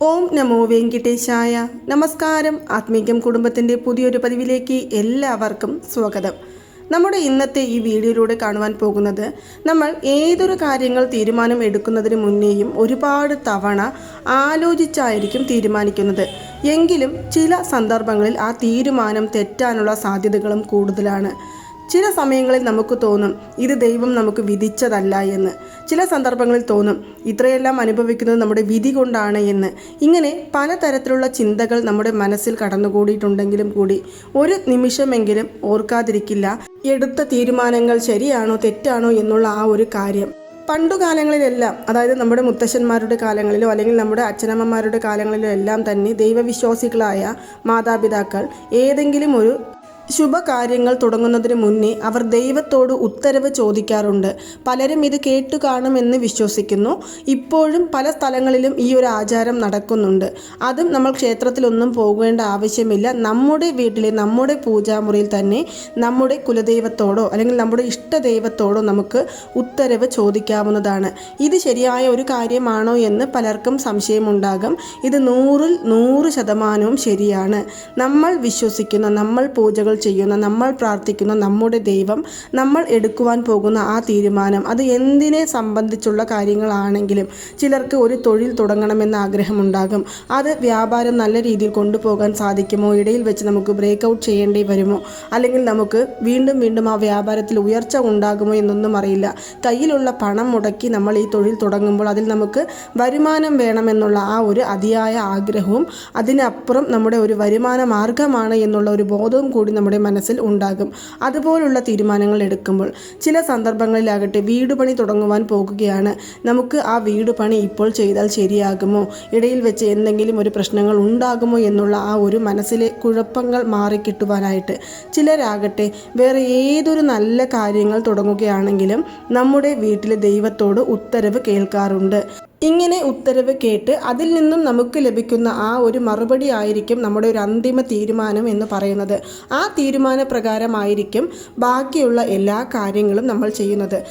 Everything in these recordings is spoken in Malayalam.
ഓം നമോ വെങ്കിട്ടേശായ. നമസ്കാരം. ആത്മീകം കുടുംബത്തിന്റെ പുതിയൊരു പതിവിലേക്ക് എല്ലാവർക്കും സ്വാഗതം. നമ്മുടെ ഇന്നത്തെ ഈ വീഡിയോയിലൂടെ കാണുവാൻ പോകുന്നത് നമ്മൾ ഏതൊരു കാര്യങ്ങൾ തീരുമാനം എടുക്കുന്നതിന് മുന്നേയും ഒരുപാട് തവണ ആലോചിച്ചായിരിക്കും തീരുമാനിക്കുന്നത്. എങ്കിലും ചില സന്ദർഭങ്ങളിൽ ആ തീരുമാനം തെറ്റാനുള്ള സാധ്യതകളും കൂടുതലാണ്. ചില സമയങ്ങളിൽ നമുക്ക് തോന്നും ഇത് ദൈവം നമുക്ക് വിധിച്ചതല്ല എന്ന്. ചില സന്ദർഭങ്ങളിൽ തോന്നും ഇത്രയെല്ലാം അനുഭവിക്കുന്നത് നമ്മുടെ വിധി കൊണ്ടാണ് എന്ന്. ഇങ്ങനെ പലതരത്തിലുള്ള ചിന്തകൾ നമ്മുടെ മനസ്സിൽ കടന്നുകൂടിയിട്ടുണ്ടെങ്കിലും കൂടി ഒരു നിമിഷമെങ്കിലും ഓർക്കാതിരിക്കില്ല. എടുത്ത തീരുമാനങ്ങൾ ശരിയാണോ തെറ്റാണോ എന്നുള്ള ആ ഒരു കാര്യം. പണ്ടുകാലങ്ങളിലെല്ലാം അതായത് നമ്മുടെ മുത്തശ്ശന്മാരുടെ കാലങ്ങളിലോ അല്ലെങ്കിൽ നമ്മുടെ അച്ഛനമ്മമാരുടെ കാലങ്ങളിലോ എല്ലാം തന്നെ ദൈവവിശ്വാസികളായ മാതാപിതാക്കൾ ഏതെങ്കിലും ഒരു ശുഭകാര്യങ്ങൾ തുടങ്ങുന്നതിന് മുന്നേ അവർ ദൈവത്തോട് ഉത്തരവ് ചോദിക്കാറുണ്ട്. പലരും ഇത് കേട്ടു കാണുമെന്ന് വിശ്വസിക്കുന്നു. ഇപ്പോഴും പല സ്ഥലങ്ങളിലും ഈ ഒരു ആചാരം നടക്കുന്നുണ്ട്. അതും നമ്മൾ ക്ഷേത്രത്തിലൊന്നും പോകേണ്ട ആവശ്യമില്ല. നമ്മുടെ വീട്ടിലെ നമ്മുടെ പൂജാമുറിയിൽ തന്നെ നമ്മുടെ കുലദൈവത്തോടോ അല്ലെങ്കിൽ നമ്മുടെ ഇഷ്ടദൈവത്തോടോ നമുക്ക് ഉത്തരവ് ചോദിക്കാവുന്നതാണ്. ഇത് ശരിയായ ഒരു കാര്യമാണോ എന്ന് പലർക്കും സംശയമുണ്ടാകും. ഇത് നൂറിൽ നൂറ് ശതമാനവും ശരിയാണ്. നമ്മൾ വിശ്വസിക്കുന്ന നമ്മൾ പൂജകൾ ചെയ്യുന്ന നമ്മൾ പ്രാർത്ഥിക്കുന്ന നമ്മുടെ ദൈവം നമ്മൾ എടുക്കുവാൻ പോകുന്ന ആ തീരുമാനം. അത് എന്തിനെ സംബന്ധിച്ചുള്ള കാര്യങ്ങളാണെങ്കിലും ചിലർക്ക് ഒരു തൊഴിൽ തുടങ്ങണമെന്ന ആഗ്രഹമുണ്ടാകും. അത് വ്യാപാരം നല്ല രീതിയിൽ കൊണ്ടുപോകാൻ സാധിക്കുമോ? ഇടയിൽ വെച്ച് നമുക്ക് ബ്രേക്ക് ഔട്ട് ചെയ്യേണ്ടി വരുമോ? അല്ലെങ്കിൽ നമുക്ക് വീണ്ടും വീണ്ടും ആ വ്യാപാരത്തിൽ ഉയർച്ച ഉണ്ടാകുമോ എന്നൊന്നും അറിയില്ല. കയ്യിലുള്ള പണം മുടക്കി നമ്മൾ ഈ തൊഴിൽ തുടങ്ങുമ്പോൾ അതിൽ നമുക്ക് വരുമാനം വേണമെന്നുള്ള ആ ഒരു അതിയായ ആഗ്രഹവും അതിനപ്പുറം നമ്മുടെ ഒരു വരുമാന മാർഗമാണ് എന്നുള്ള ഒരു ബോധവും കൂടി നമ്മുടെ മനസ്സിൽ ഉണ്ടാകും. അതുപോലുള്ള തീരുമാനങ്ങൾ എടുക്കുമ്പോൾ ചില സന്ദർഭങ്ങളിലാകട്ടെ വീട് പണി തുടങ്ങുവാൻ പോകുകയാണ്. നമുക്ക് ആ വീട് പണി ഇപ്പോൾ ചെയ്താൽ ശരിയാകുമോ? ഇടയിൽ വെച്ച് എന്തെങ്കിലും ഒരു പ്രശ്നങ്ങൾ ഉണ്ടാകുമോ എന്നുള്ള ആ ഒരു മനസ്സിലെ കുഴപ്പങ്ങൾ മാറിക്കിട്ടുവാനായിട്ട് ചിലരാകട്ടെ വേറെ ഏതൊരു നല്ല കാര്യങ്ങൾ തുടങ്ങുകയാണെങ്കിലും നമ്മുടെ വീട്ടിലെ ദൈവത്തോട് ഉത്തരവ് കേൾക്കാറുണ്ട്. ഇങ്ങനെ ഉത്തരവ് കേട്ട് അതിൽ നിന്നും നമുക്ക് ലഭിക്കുന്ന ആ ഒരു മറുപടി ആയിരിക്കും നമ്മുടെ ഒരു അന്തിമ തീരുമാനം എന്ന് പറയുന്നത്. ആ തീരുമാന പ്രകാരമായിരിക്കും ബാക്കിയുള്ള എല്ലാ കാര്യങ്ങളും നമ്മൾ ചെയ്യുന്നത്.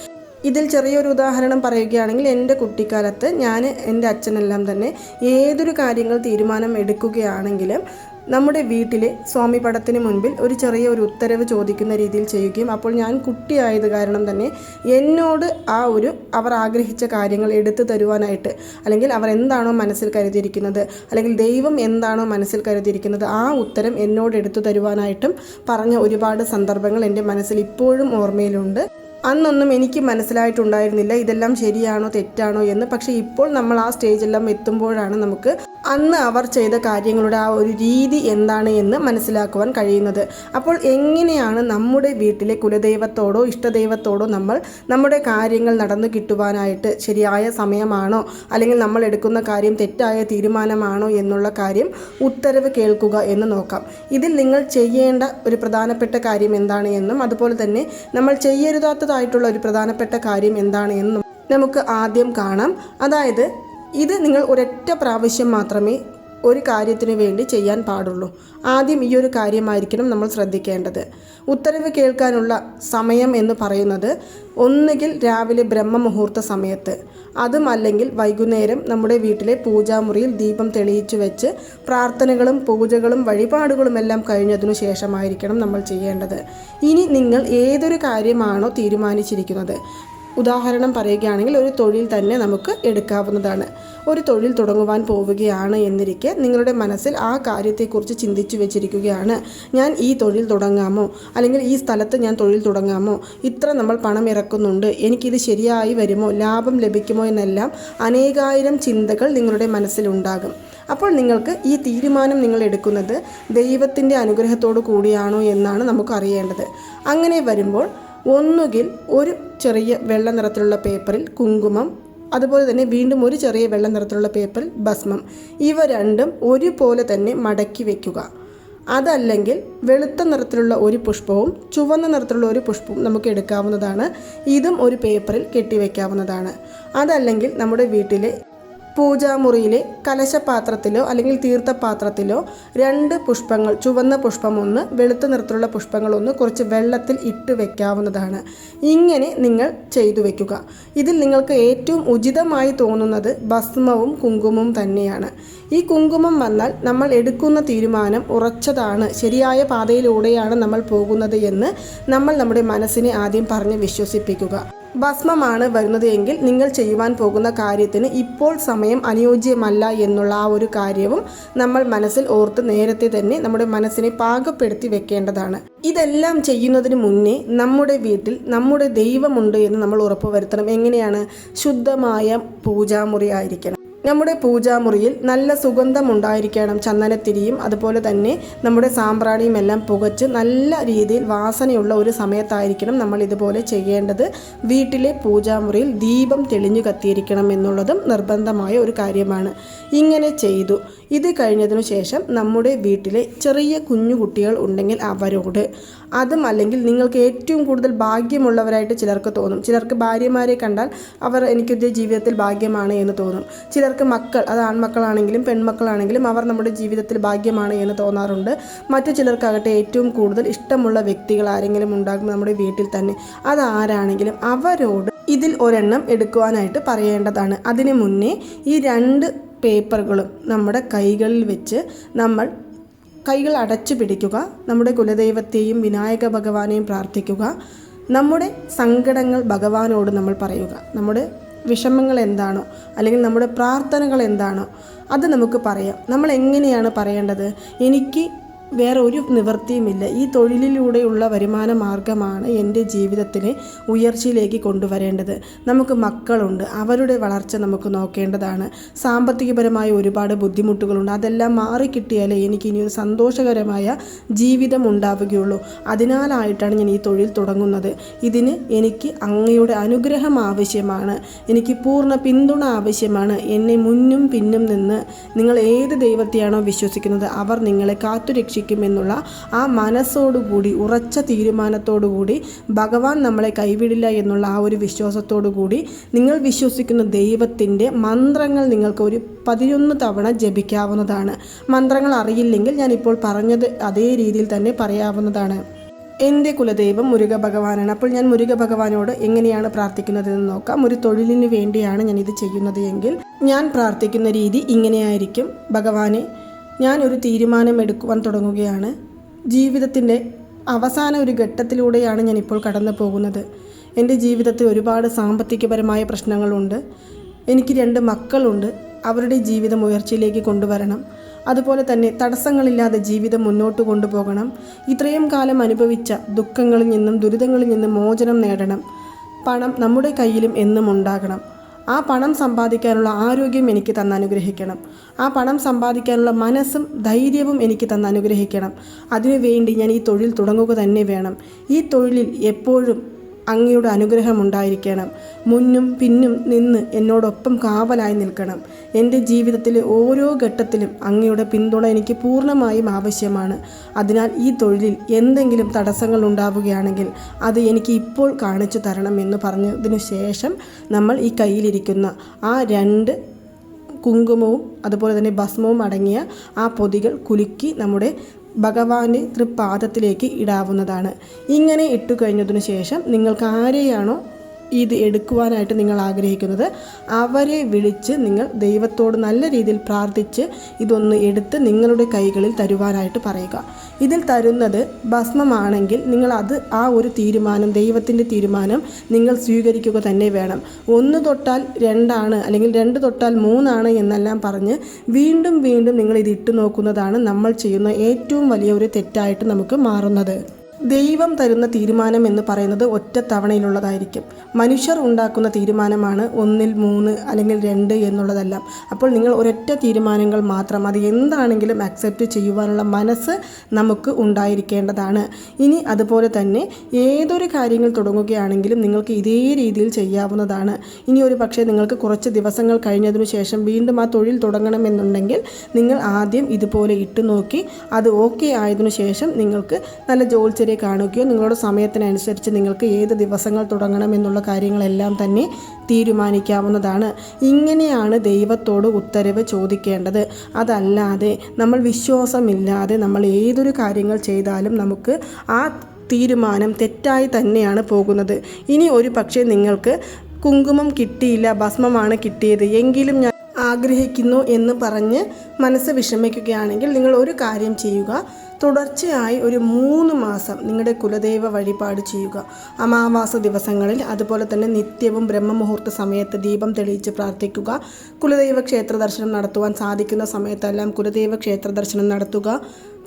ഇതിൽ ചെറിയൊരു ഉദാഹരണം പറയുകയാണെങ്കിൽ എന്റെ കുട്ടിക്കാലത്ത് ഞാൻ എന്റെ അച്ഛനെല്ലാം തന്നെ ഏതൊരു കാര്യങ്ങൾ തീരുമാനം എടുക്കുകയാണെങ്കിലും നമ്മുടെ വീട്ടിലെ സ്വാമി പടത്തിന് മുൻപിൽ ഒരു ചെറിയ ഒരു ഉത്തരവ് ചോദിക്കുന്ന രീതിയിൽ ചെയ്യുകയും അപ്പോൾ ഞാൻ കുട്ടിയായത് കാരണം തന്നെ എന്നോട് ആ ഒരു അവർ ആഗ്രഹിച്ച കാര്യങ്ങൾ എടുത്തു തരുവാനായിട്ട് അല്ലെങ്കിൽ അവർ എന്താണോ മനസ്സിൽ കരുതിയിരിക്കുന്നത് അല്ലെങ്കിൽ ദൈവം എന്താണോ മനസ്സിൽ കരുതിയിരിക്കുന്നത് ആ ഉത്തരം എന്നോട് എടുത്തു തരുവാനായിട്ടും പറഞ്ഞ ഒരുപാട് സന്ദർഭങ്ങൾ എന്റെ മനസ്സിൽ ഇപ്പോഴും ഓർമ്മയിലുണ്ട്. അന്നൊന്നും എനിക്ക് മനസ്സിലായിട്ടുണ്ടായിരുന്നില്ല ഇതെല്ലാം ശരിയാണോ തെറ്റാണോ എന്ന്. പക്ഷേ ഇപ്പോൾ നമ്മൾ ആ സ്റ്റേജെല്ലാം എത്തുമ്പോഴാണ് നമുക്ക് അന്ന് അവർ ചെയ്ത കാര്യങ്ങളുടെ ആ ഒരു രീതി എന്താണ് എന്ന് മനസ്സിലാക്കുവാൻ കഴിയുന്നത്. അപ്പോൾ എങ്ങനെയാണ് നമ്മുടെ വീട്ടിലെ കുലദൈവത്തോടോ ഇഷ്ടദൈവത്തോടോ നമ്മൾ നമ്മുടെ കാര്യങ്ങൾ നടന്നു കിട്ടുവാനായിട്ട് ശരിയായ സമയമാണോ? അല്ലെങ്കിൽ നമ്മൾ എടുക്കുന്ന കാര്യം തെറ്റായ തീരുമാനമാണോ എന്നുള്ള കാര്യം ഉത്തരവ് കേൾക്കുക എന്ന് നോക്കാം. ഇതിൽ നിങ്ങൾ ചെയ്യേണ്ട ഒരു പ്രധാനപ്പെട്ട കാര്യം എന്താണ് എന്നും അതുപോലെ തന്നെ നമ്മൾ ചെയ്യരുതാത്തതായിട്ടുള്ള ഒരു പ്രധാനപ്പെട്ട കാര്യം എന്താണ് എന്നും നമുക്ക് ആദ്യം കാണാം. അതായത് ഇത് നിങ്ങൾ ഒരൊറ്റ പ്രാവശ്യം മാത്രമേ ഒരു കാര്യത്തിന് വേണ്ടി ചെയ്യാൻ പാടുള്ളൂ. ആദ്യം ഈ ഒരു കാര്യമായിരിക്കണം നമ്മൾ ശ്രദ്ധിക്കേണ്ടത്. ഉത്തരവ് കേൾക്കാനുള്ള സമയം എന്ന് പറയുന്നത് ഒന്നുകിൽ രാവിലെ ബ്രഹ്മമുഹൂർത്ത സമയത്ത് അതും അല്ലെങ്കിൽ വൈകുന്നേരം നമ്മുടെ വീട്ടിലെ പൂജാമുറിയിൽ ദീപം തെളിയിച്ചു വെച്ച് പ്രാർത്ഥനകളും പൂജകളും വഴിപാടുകളും എല്ലാം കഴിഞ്ഞതിനു ശേഷമായിരിക്കണം നമ്മൾ ചെയ്യേണ്ടത്. ഇനി നിങ്ങൾ ഏതൊരു കാര്യമാണോ തീരുമാനിച്ചിരിക്കുന്നത്? ഉദാഹരണം പറയുകയാണെങ്കിൽ ഒരു തൊഴിൽ തന്നെ നമുക്ക് എടുക്കാവുന്നതാണ്. ഒരു തൊഴിൽ തുടങ്ങുവാൻ പോവുകയാണ് എന്നിരിക്കെ നിങ്ങളുടെ മനസ്സിൽ ആ കാര്യത്തെക്കുറിച്ച് ചിന്തിച്ചു വെച്ചിരിക്കുകയാണ്. ഞാൻ ഈ തൊഴിൽ തുടങ്ങാമോ? അല്ലെങ്കിൽ ഈ സ്ഥലത്ത് ഞാൻ തൊഴിൽ തുടങ്ങാമോ? ഇത്ര നമ്മൾ പണം ഇറക്കുന്നുണ്ട്. എനിക്കിത് ശരിയായി വരുമോ? ലാഭം ലഭിക്കുമോ എന്നെല്ലാം അനേകായിരം ചിന്തകൾ നിങ്ങളുടെ മനസ്സിലുണ്ടാകും. അപ്പോൾ നിങ്ങൾക്ക് ഈ തീരുമാനം നിങ്ങൾ എടുക്കുന്നത് ദൈവത്തിന്റെ അനുഗ്രഹത്തോടു കൂടിയാണോ എന്നാണ് നമുക്ക് അറിയേണ്ടത്. അങ്ങനെ വരുമ്പോൾ ഒന്നുകിൽ ഒരു ചെറിയ വെള്ള നിറത്തിലുള്ള പേപ്പറിൽ കുങ്കുമം അതുപോലെ തന്നെ വീണ്ടും ഒരു ചെറിയ വെള്ള നിറത്തിലുള്ള പേപ്പറിൽ ഭസ്മം. ഇവ രണ്ടും ഒരുപോലെ തന്നെ മടക്കി വയ്ക്കുക അതല്ലെങ്കിൽ വെളുത്ത നിറത്തിലുള്ള ഒരു പുഷ്പവും ചുവന്ന നിറത്തിലുള്ള ഒരു പുഷ്പവും നമുക്ക് എടുക്കാവുന്നതാണ്. ഇതും ഒരു പേപ്പറിൽ കെട്ടിവെക്കാവുന്നതാണ്. അതല്ലെങ്കിൽ നമ്മുടെ വീട്ടിലെ പൂജാമുറിയിലെ കലശപാത്രത്തിലോ അല്ലെങ്കിൽ തീർത്ഥപാത്രത്തിലോ രണ്ട് പുഷ്പങ്ങൾ ചുവന്ന പുഷ്പം ഒന്ന് വെളുത്ത നിറത്തിലുള്ള പുഷ്പങ്ങൾ ഒന്ന് കുറച്ച് വെള്ളത്തിൽ ഇട്ട് വെക്കാവുന്നതാണ്. ഇങ്ങനെ നിങ്ങൾ ചെയ്തു വെക്കുക. ഇതിൽ നിങ്ങൾക്ക് ഏറ്റവും ഉചിതമായി തോന്നുന്നത് ഭസ്മവും കുങ്കുമവും തന്നെയാണ്. ഈ കുങ്കുമം വന്നാൽ നമ്മൾ എടുക്കുന്ന തീരുമാനം ഉറച്ചതാണ്. ശരിയായ പാതയിലൂടെയാണ് നമ്മൾ പോകുന്നത് എന്ന് നമ്മൾ നമ്മുടെ മനസ്സിനെ ആദ്യം പറഞ്ഞ് വിശ്വസിപ്പിക്കുക. ഭസ്മമാണ് വരുന്നത് എങ്കിൽ നിങ്ങൾ ചെയ്യുവാൻ പോകുന്ന കാര്യത്തിന് ഇപ്പോൾ സമയം അനുയോജ്യമല്ല എന്നുള്ള ആ ഒരു കാര്യവും നമ്മൾ മനസ്സിൽ ഓർത്ത് നേരത്തെ തന്നെ നമ്മുടെ മനസ്സിനെ പാകപ്പെടുത്തി വെക്കേണ്ടതാണ്. ഇതെല്ലാം ചെയ്യുന്നതിന് മുന്നേ നമ്മുടെ വീട്ടിൽ നമ്മുടെ ദൈവമുണ്ട് എന്ന് നമ്മൾ ഉറപ്പുവരുത്തണം. എങ്ങനെയാണ്? ശുദ്ധമായ പൂജാമുറി ആയിരിക്കണം. നമ്മുടെ പൂജാമുറിയിൽ നല്ല സുഗന്ധം ഉണ്ടായിരിക്കണം ചന്ദനത്തിരിയും. അതുപോലെ തന്നെ നമ്മുടെ സാമ്പ്രാണിയും എല്ലാം പുകച്ച് നല്ല രീതിയിൽ വാസനയുള്ള ഒരു സമയത്തായിരിക്കണം നമ്മൾ ഇതുപോലെ ചെയ്യേണ്ടത്. വീട്ടിലെ പൂജാമുറിയിൽ ദീപം തെളിഞ്ഞു കത്തിയിരിക്കണം എന്നുള്ളതും നിർബന്ധമായ ഒരു കാര്യമാണ്. ഇങ്ങനെ ചെയ്തു. ഇത് കഴിഞ്ഞതിനു ശേഷം നമ്മുടെ വീട്ടിലെ ചെറിയ കുഞ്ഞു കുട്ടികൾ ഉണ്ടെങ്കിൽ അവരോട്. അതും അല്ലെങ്കിൽ നിങ്ങൾക്ക് ഏറ്റവും കൂടുതൽ ഭാഗ്യമുള്ളവരായിട്ട് ചിലർക്ക് തോന്നും. ചിലർക്ക് ഭാര്യമാരെ കണ്ടാൽ അവർ എനിക്ക് ജീവിതത്തിൽ ഭാഗ്യമാണ് എന്ന് തോന്നും. ചിലർക്ക് മക്കൾ അത് ആൺമക്കളാണെങ്കിലും പെൺമക്കളാണെങ്കിലും അവർ നമ്മുടെ ജീവിതത്തിൽ ഭാഗ്യമാണ് എന്ന് തോന്നാറുണ്ട്. മറ്റു ചിലർക്കാകട്ടെ ഏറ്റവും കൂടുതൽ ഇഷ്ടമുള്ള വ്യക്തികൾ ആരെങ്കിലും ഉണ്ടാകും നമ്മുടെ വീട്ടിൽ തന്നെ. അതാരാണെങ്കിലും അവരോട് ഇതിൽ ഒരെണ്ണം എടുക്കുവാനായിട്ട് പറയേണ്ടതാണ്. അതിനു മുന്നേ ഈ രണ്ട് പേപ്പറുകളും നമ്മുടെ കൈകളിൽ വെച്ച് നമ്മൾ കൈകൾ അടച്ചു പിടിക്കുക നമ്മുടെ കുലദൈവത്തെയും വിനായക ഭഗവാനെയും പ്രാർത്ഥിക്കുക നമ്മുടെ സങ്കടങ്ങൾ ഭഗവാനോട് നമ്മൾ പറയുക. നമ്മുടെ വിഷമങ്ങൾ എന്താണോ അല്ലെങ്കിൽ നമ്മുടെ പ്രാർത്ഥനകൾ എന്താണോ അത് നമുക്ക് പറയാം. നമ്മൾ എങ്ങനെയാണ് പറയേണ്ടത്? എനിക്ക് വേറെ ഒരു നിവൃത്തിയുമില്ല. ഈ തൊഴിലിലൂടെയുള്ള വരുമാന മാർഗമാണ് എന്റെ ജീവിതത്തിനെ ഉയർച്ചയിലേക്ക് കൊണ്ടുവരേണ്ടത്. നമുക്ക് മക്കളുണ്ട്. അവരുടെ വളർച്ച നമുക്ക് നോക്കേണ്ടതാണ്. സാമ്പത്തികപരമായ ഒരുപാട് ബുദ്ധിമുട്ടുകളുണ്ട്. അതെല്ലാം മാറിക്കിട്ടിയാലേ എനിക്ക് ഇനി ഒരു സന്തോഷകരമായ ജീവിതം ഉണ്ടാവുകയുള്ളൂ. അതിനാലായിട്ടാണ് ഞാൻ ഈ തൊഴിൽ തുടങ്ങുന്നത്. ഇതിന് എനിക്ക് അങ്ങയുടെ അനുഗ്രഹം ആവശ്യമാണ്. എനിക്ക് പൂർണ പിന്തുണ ആവശ്യമാണ്. എന്നെ മുന്നും പിന്നും നിന്ന് നിങ്ങൾ ഏത് ദൈവത്തെയാണോ വിശ്വസിക്കുന്നത് അവർ നിങ്ങളെ കാത്തുരക്ഷിക്കും. രക്ഷിക്കുമെന്നുള്ള ആ മനസ്സോടുകൂടി ഉറച്ച തീരുമാനത്തോടുകൂടി ഭഗവാൻ നമ്മളെ കൈവിടില്ല എന്നുള്ള ആ ഒരു വിശ്വാസത്തോടു കൂടി നിങ്ങൾ വിശ്വസിക്കുന്ന ദൈവത്തിന്റെ മന്ത്രങ്ങൾ നിങ്ങൾക്ക് ഒരു പതിനൊന്ന് തവണ ജപിക്കാവുന്നതാണ്. മന്ത്രങ്ങൾ അറിയില്ലെങ്കിൽ ഞാനിപ്പോൾ പറഞ്ഞത് അതേ രീതിയിൽ തന്നെ പറയാവുന്നതാണ്. എന്റെ കുലദൈവം മുരുക ഭഗവാനാണ് അപ്പോൾ ഞാൻ മുരുക ഭഗവാനോട് എങ്ങനെയാണ് പ്രാർത്ഥിക്കുന്നതെന്ന് നോക്കാം. ഒരു തൊഴിലിന് വേണ്ടിയാണ് ഞാൻ ഇത് ചെയ്യുന്നത് എങ്കിൽ ഞാൻ പ്രാർത്ഥിക്കുന്ന രീതി ഇങ്ങനെയായിരിക്കും. ഭഗവാനെ ഞാനൊരു തീരുമാനം എടുക്കുവാൻ തുടങ്ങുകയാണ്. ജീവിതത്തിന്റെ അവസാന ഒരു ഘട്ടത്തിലൂടെയാണ് ഞാനിപ്പോൾ കടന്നു പോകുന്നത്. എന്റെ ജീവിതത്തിൽ ഒരുപാട് സാമ്പത്തികപരമായ പ്രശ്നങ്ങളുണ്ട്. എനിക്ക് രണ്ട് മക്കളുണ്ട്. അവരുടെ ജീവിതം ഉയർച്ചയിലേക്ക് കൊണ്ടുവരണം. അതുപോലെ തന്നെ തടസ്സങ്ങളില്ലാതെ ജീവിതം മുന്നോട്ട് കൊണ്ടുപോകണം. ഇത്രയും കാലം അനുഭവിച്ച ദുഃഖങ്ങളിൽ നിന്നും ദുരിതങ്ങളിൽ നിന്നും മോചനം നേടണം. പണം നമ്മുടെ കയ്യിലും എന്നും ഉണ്ടാകണം. ആ പണം സമ്പാദിക്കാനുള്ള ആരോഗ്യം എനിക്ക് തന്നനുഗ്രഹിക്കണം. ആ പണം സമ്പാദിക്കാനുള്ള മനസ്സും ധൈര്യവും എനിക്ക് തന്നനുഗ്രഹിക്കണം. അതിനുവേണ്ടി ഞാൻ ഈ തൊഴിൽ തുടങ്ങുക തന്നെ വേണം. ഈ തൊഴിലിൽ എപ്പോഴും അങ്ങയുടെ അനുഗ്രഹം ഉണ്ടായിരിക്കണം. മുന്നും പിന്നും നിന്ന് എന്നോടൊപ്പം കാവലായി നിൽക്കണം. എന്റെ ജീവിതത്തിലെ ഓരോ ഘട്ടത്തിലും അങ്ങയുടെ പിന്തുണ എനിക്ക് പൂർണമായും ആവശ്യമാണ്. അതിനാൽ ഈ തൊഴിലിൽ എന്തെങ്കിലും തടസ്സങ്ങൾ ഉണ്ടാവുകയാണെങ്കിൽ അത് എനിക്ക് ഇപ്പോൾ കാണിച്ചു തരണം എന്ന് പറഞ്ഞതിനു ശേഷം നമ്മൾ ഈ കയ്യിലിരിക്കുന്ന ആ രണ്ട് കുങ്കുമവും അതുപോലെ തന്നെ ഭസ്മവും അടങ്ങിയ ആ പൊതികൾ കുലുക്കി നമ്മുടെ ഭഗവാന്റെ തൃപ്പാദത്തിലേക്ക് ഇടാവുന്നതാണ്. ഇങ്ങനെ ഇട്ടു കഴിഞ്ഞതിനു ശേഷം നിങ്ങൾക്ക് ആരെയാണോ ഇത് എടുക്കുവാനായിട്ട് നിങ്ങൾ ആഗ്രഹിക്കുന്നത്. അവരെ വിളിച്ച് നിങ്ങൾ ദൈവത്തോട് നല്ല രീതിയിൽ പ്രാർത്ഥിച്ച് ഇതൊന്ന് എടുത്ത് നിങ്ങളുടെ കൈകളിൽ തരുവാനായിട്ട് പറയുക. ഇതിൽ തരുന്നത് ഭസ്മമാണെങ്കിൽ നിങ്ങൾ അത് ആ ഒരു തീരുമാനം ദൈവത്തിന്റെ തീരുമാനം നിങ്ങൾ സ്വീകരിക്കുക തന്നെ വേണം. ഒന്ന് തൊട്ടാൽ രണ്ടാണ് അല്ലെങ്കിൽ രണ്ട് തൊട്ടാൽ മൂന്നാണ് എന്നെല്ലാം പറഞ്ഞ് വീണ്ടും വീണ്ടും നിങ്ങൾ ഇത് ഇട്ടു നോക്കുന്നതാണ് നമ്മൾ ചെയ്യുന്ന ഏറ്റവും വലിയ ഒരു തെറ്റായിട്ട് നമുക്ക് മാറുന്നത്. ദൈവം തരുന്ന തീരുമാനം എന്ന് പറയുന്നത് ഒറ്റ തവണയിലുള്ളതായിരിക്കും. മനുഷ്യർ ഉണ്ടാക്കുന്ന തീരുമാനമാണ് ഒന്നിൽ മൂന്ന് അല്ലെങ്കിൽ രണ്ട് എന്നുള്ളതെല്ലാം. അപ്പോൾ നിങ്ങൾ ഒരൊറ്റ തീരുമാനങ്ങൾ മാത്രം അത് എന്താണെങ്കിലും അക്സെപ്റ്റ് ചെയ്യുവാനുള്ള മനസ്സ് നമുക്ക് ഉണ്ടായിരിക്കേണ്ടതാണ്. ഇനി അതുപോലെ തന്നെ ഏതൊരു കാര്യങ്ങൾ തുടങ്ങുകയാണെങ്കിലും നിങ്ങൾക്ക് ഇതേ രീതിയിൽ ചെയ്യാവുന്നതാണ്. ഇനി ഒരു പക്ഷേ നിങ്ങൾക്ക് കുറച്ച് ദിവസങ്ങൾ കഴിഞ്ഞതിനു ശേഷം വീണ്ടും ആ തൊഴിൽ തുടങ്ങണമെന്നുണ്ടെങ്കിൽ നിങ്ങൾ ആദ്യം ഇതുപോലെ ഇട്ടു നോക്കി അത് ഓക്കെ ആയതിനു ശേഷം നിങ്ങൾക്ക് നല്ല ജോത്സ്യരെ വീഡിയോ കാണിക്കുകയോ നിങ്ങളുടെ സമയത്തിനനുസരിച്ച് നിങ്ങൾക്ക് ഏത് ദിവസങ്ങൾ തുടങ്ങണം എന്നുള്ള കാര്യങ്ങളെല്ലാം തന്നെ തീരുമാനിക്കാവുന്നതാണ്. ഇങ്ങനെയാണ് ദൈവത്തോട് ഉത്തരവ് ചോദിക്കേണ്ടത്. അതല്ലാതെ നമ്മൾ വിശ്വാസമില്ലാതെ നമ്മൾ ഏതൊരു കാര്യങ്ങൾ ചെയ്താലും നമുക്ക് ആ തീരുമാനം തെറ്റായി തന്നെയാണ് പോകുന്നത്. ഇനി ഒരു പക്ഷേ നിങ്ങൾക്ക് കുങ്കുമം കിട്ടിയില്ല ഭസ്മമാണ് കിട്ടിയത് എങ്കിലും ഞാൻ ആഗ്രഹിക്കുന്നു എന്ന് പറഞ്ഞ് മനസ്സ് വിഷമിക്കുകയാണെങ്കിൽ നിങ്ങൾ ഒരു കാര്യം ചെയ്യുക. തുടർച്ചയായി ഒരു മൂന്ന് മാസം നിങ്ങളുടെ കുലദൈവ വഴിപാട് ചെയ്യുക. അമാവാസ ദിവസങ്ങളിൽ അതുപോലെ തന്നെ നിത്യവും ബ്രഹ്മമുഹൂർത്ത സമയത്ത് ദീപം തെളിയിച്ച് പ്രാർത്ഥിക്കുക. കുലദൈവ ക്ഷേത്ര ദർശനം നടത്തുവാൻ സാധിക്കുന്ന സമയത്തെല്ലാം കുലദൈവ ക്ഷേത്ര ദർശനം നടത്തുക.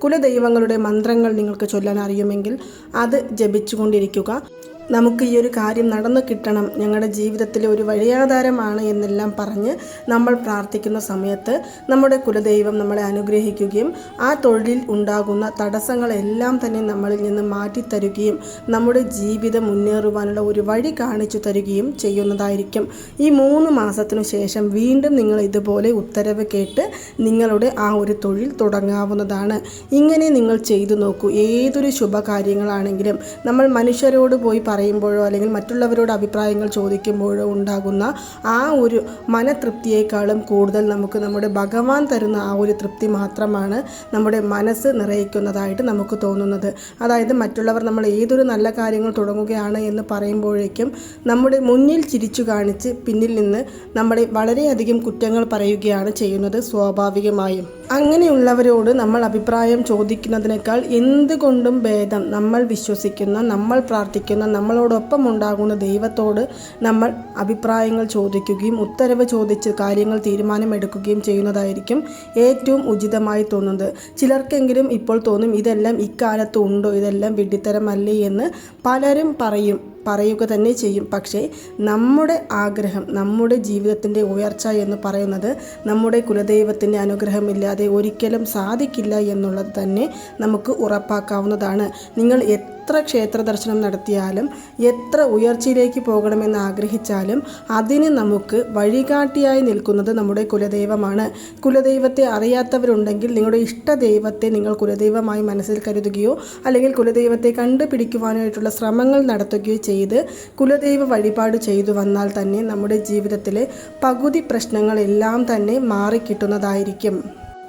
കുലദൈവങ്ങളുടെ മന്ത്രങ്ങൾ നിങ്ങൾക്ക് ചൊല്ലാൻ അറിയുമെങ്കിൽ അത് ജപിച്ചുകൊണ്ടിരിക്കുക. നമുക്ക് ഈ ഒരു കാര്യം നടന്നു കിട്ടണം. ഞങ്ങളുടെ ജീവിതത്തിലെ ഒരു വഴിയാധാരമാണ് എന്നെല്ലാം പറഞ്ഞ് നമ്മൾ പ്രാർത്ഥിക്കുന്ന സമയത്ത് നമ്മുടെ കുലദൈവം നമ്മളെ അനുഗ്രഹിക്കുകയും ആ തൊഴിലിൽ ഉണ്ടാകുന്ന തടസ്സങ്ങളെല്ലാം തന്നെ നമ്മളിൽ നിന്ന് മാറ്റിത്തരുകയും നമ്മുടെ ജീവിതം മുന്നേറുവാനുള്ള ഒരു വഴി കാണിച്ചു തരികയും ചെയ്യുന്നതായിരിക്കും. ഈ മൂന്ന് മാസത്തിനു ശേഷം വീണ്ടും നിങ്ങൾ ഇതുപോലെ ഉത്തരവ് കേട്ട് നിങ്ങളുടെ ആ ഒരു തൊഴിൽ തുടങ്ങാവുന്നതാണ്. ഇങ്ങനെ നിങ്ങൾ ചെയ്തു നോക്കൂ. ഏതൊരു ശുഭകാര്യങ്ങളാണെങ്കിലും നമ്മൾ മനുഷ്യരോട് പോയി പറയുമ്പോഴോ അല്ലെങ്കിൽ മറ്റുള്ളവരോട് അഭിപ്രായങ്ങൾ ചോദിക്കുമ്പോഴോ ഉണ്ടാകുന്ന ആ ഒരു മനതൃപ്തിയേക്കാളും കൂടുതൽ നമുക്ക് നമ്മുടെ ഭഗവാൻ തരുന്ന ആ ഒരു തൃപ്തി മാത്രമാണ് നമ്മുടെ മനസ്സ് നിറയിക്കുന്നതായിട്ട് നമുക്ക് തോന്നുന്നത്. അതായത് മറ്റുള്ളവർ നമ്മൾ ഏതൊരു നല്ല കാര്യങ്ങൾ തുടങ്ങുകയാണ് എന്ന് പറയുമ്പോഴേക്കും നമ്മുടെ മുന്നിൽ ചിരിച്ചു കാണിച്ച് പിന്നിൽ നിന്ന് നമ്മളെ വളരെയധികം കുറ്റങ്ങൾ പറയുകയാണ് ചെയ്യുന്നത് സ്വാഭാവികമായും. അങ്ങനെയുള്ളവരോട് നമ്മൾ അഭിപ്രായം ചോദിക്കുന്നതിനേക്കാൾ എന്തുകൊണ്ടും ഭേദം. നമ്മൾ വിശ്വസിക്കുന്ന നമ്മൾ പ്രാർത്ഥിക്കുന്ന നമ്മളോടൊപ്പം ഉണ്ടാകുന്ന ദൈവത്തോട് നമ്മൾ അഭിപ്രായങ്ങൾ ചോദിക്കുകയും ഉത്തരവ് ചോദിച്ച് കാര്യങ്ങൾ തീരുമാനമെടുക്കുകയും ചെയ്യുന്നതായിരിക്കും ഏറ്റവും ഉചിതമായി തോന്നുന്നത്. ചിലർക്കെങ്കിലും ഇപ്പോൾ തോന്നും ഇതെല്ലാം ഇക്കാലത്ത് ഉണ്ടോ? ഇതെല്ലാം വിഡ്ഢിത്തരമല്ലേ എന്ന് പലരും പറയും. പറയുക തന്നെ ചെയ്യും. പക്ഷേ നമ്മുടെ ആഗ്രഹം നമ്മുടെ ജീവിതത്തിന്റെ ഉയർച്ച എന്ന് പറയുന്നത് നമ്മുടെ കുലദൈവത്തിന്റെ അനുഗ്രഹമില്ലാതെ ഒരിക്കലും സാധിക്കില്ല എന്നുള്ളത് തന്നെ നമുക്ക് ഉറപ്പാക്കാവുന്നതാണ്. നിങ്ങൾ എത്ര ക്ഷേത്ര ദർശനം നടത്തിയാലും എത്ര ഉയർച്ചയിലേക്ക് പോകണമെന്ന് ആഗ്രഹിച്ചാലും അതിന് നമുക്ക് വഴികാട്ടിയായി നിൽക്കുന്നത് നമ്മുടെ കുലദൈവമാണ്. കുലദൈവത്തെ അറിയാത്തവരുണ്ടെങ്കിൽ നിങ്ങളുടെ ഇഷ്ടദൈവത്തെ നിങ്ങൾ കുലദൈവമായി മനസ്സിൽ കരുതുകയോ അല്ലെങ്കിൽ കുലദൈവത്തെ കണ്ടുപിടിക്കുവാനായിട്ടുള്ള ശ്രമങ്ങൾ നടത്തുകയോ ചെയ്ത് കുലദൈവ വഴിപാട് ചെയ്തു വന്നാൽ തന്നെ നമ്മുടെ ജീവിതത്തിലെ പകുതി പ്രശ്നങ്ങളെല്ലാം തന്നെ മാറിക്കിട്ടുന്നതായിരിക്കും.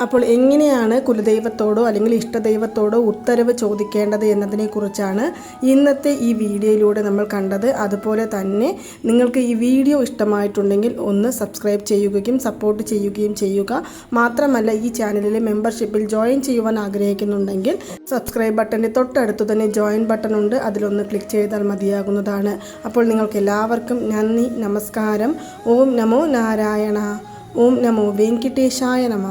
അപ്പോൾ എങ്ങനെയാണ് കുലദൈവത്തോടോ അല്ലെങ്കിൽ ഇഷ്ടദൈവത്തോടോ ഉത്തരവ് ചോദിക്കേണ്ടത് എന്നതിനെക്കുറിച്ചാണ് ഇന്നത്തെ ഈ വീഡിയോയിലൂടെ നമ്മൾ കണ്ടത്. അതുപോലെ തന്നെ നിങ്ങൾക്ക് ഈ വീഡിയോ ഇഷ്ടമായിട്ടുണ്ടെങ്കിൽ ഒന്ന് സബ്സ്ക്രൈബ് ചെയ്യുകയും സപ്പോർട്ട് ചെയ്യുകയും ചെയ്യുക. മാത്രമല്ല ഈ ചാനലിലെ മെമ്പർഷിപ്പിൽ ജോയിൻ ചെയ്യുവാൻ ആഗ്രഹിക്കുന്നുണ്ടെങ്കിൽ സബ്സ്ക്രൈബ് ബട്ടന്റെ തൊട്ടടുത്ത് തന്നെ ജോയിൻ ബട്ടൺ ഉണ്ട്. അതിലൊന്ന് ക്ലിക്ക് ചെയ്താൽ മതിയാകുന്നതാണ്. അപ്പോൾ നിങ്ങൾക്ക് എല്ലാവർക്കും നന്ദി നമസ്കാരം. ഓം നമോ നാരായണ. ഓം നമോ വെങ്കിട്ടേശായ നമ.